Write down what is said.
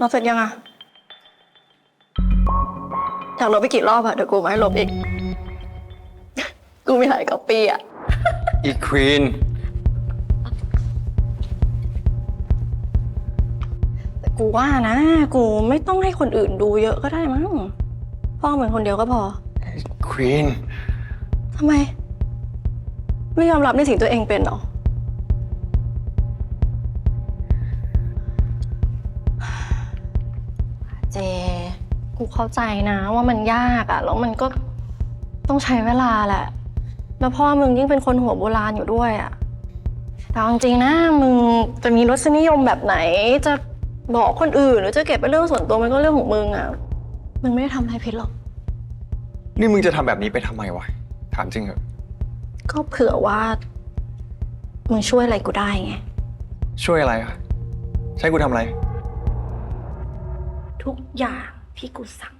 เราเสร็จยังอะอยากลบไปกี่รอบอะเดี๋ยวกูมาให้ลบอีก กูมีหลายก๊อปปี้อะอีควีนแต่กูว่านะ กูไม่ต้องให้คนอื่นดูเยอะก็ได้มั้งพ่อเหมือนคนเดียวก็พอ ควีนทำไม ไม่ยอมรับในสิ่งตัวเองเป็นเหรอ เจ กูเข้าใจนะว่ามันยากอะแล้วมันก็ต้องใช้เวลาแหละ แล้วพ่อมึงยิ่งเป็นคนหัวโบราณอยู่ด้วยอะแต่เอาจริงๆนะมึงจะมีรสนิยมแบบไหน จะบอกคนอื่น หรือจะเก็บเป็นเรื่องส่วนตัวมันก็เรื่องของมึงอะมึงไม่ได้ทำอะไรผิดหรอก นี่มึงจะทำแบบนี้ไปทำไมวะ ถามจริงเหรอก็เผื่อว่า มึงช่วยอะไรกูได้ไง ช่วยอะไรอะใช้กูทำอะไร ทุกอย่างที่กูสั่ง